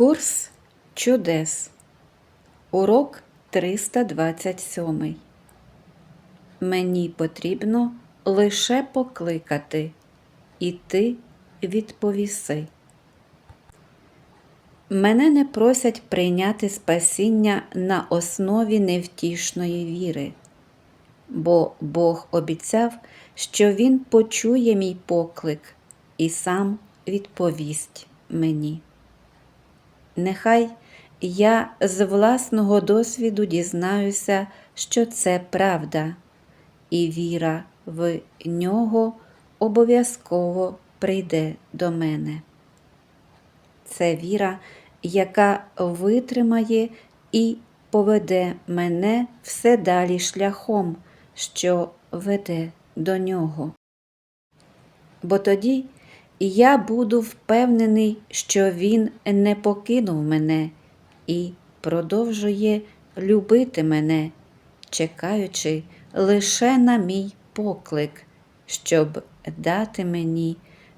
Курс чудес. Урок 327. Мені потрібно лише покликати, і ти відповіси. Мене не просять прийняти спасіння на основі невтішної віри, бо Бог обіцяв, що Він почує мій поклик і сам відповість мені. Нехай я з власного досвіду дізнаюся, що це правда, і віра в нього обов'язково прийде до мене. Це віра, яка витримає і поведе мене все далі шляхом, що веде до нього. Бо тоді я буду впевнений, що Він не покинув мене і продовжує любити мене, чекаючи лише на мій поклик, щоб дати мені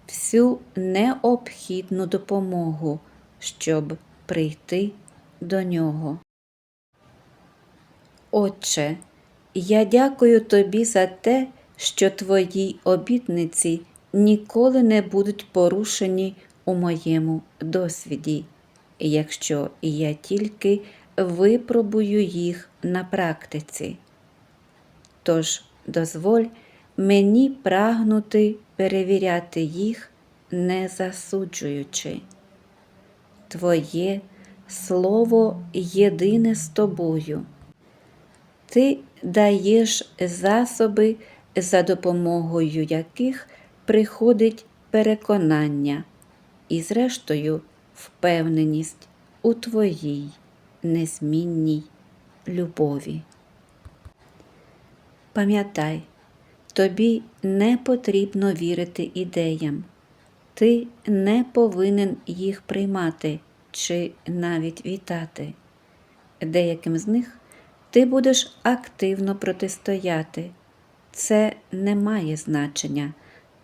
всю необхідну допомогу, щоб прийти до нього. Отче, я дякую тобі за те, що твої обітниці ніколи не будуть порушені у моєму досвіді, якщо я тільки випробую їх на практиці. Тож дозволь мені прагнути перевіряти їх, не засуджуючи. Твоє слово єдине з тобою. Ти даєш засоби, за допомогою яких приходить переконання і, зрештою, впевненість у твоїй незмінній любові. Пам'ятай, тобі не потрібно вірити ідеям, ти не повинен їх приймати чи навіть вітати. Деяким з них ти будеш активно протистояти. Це не має значення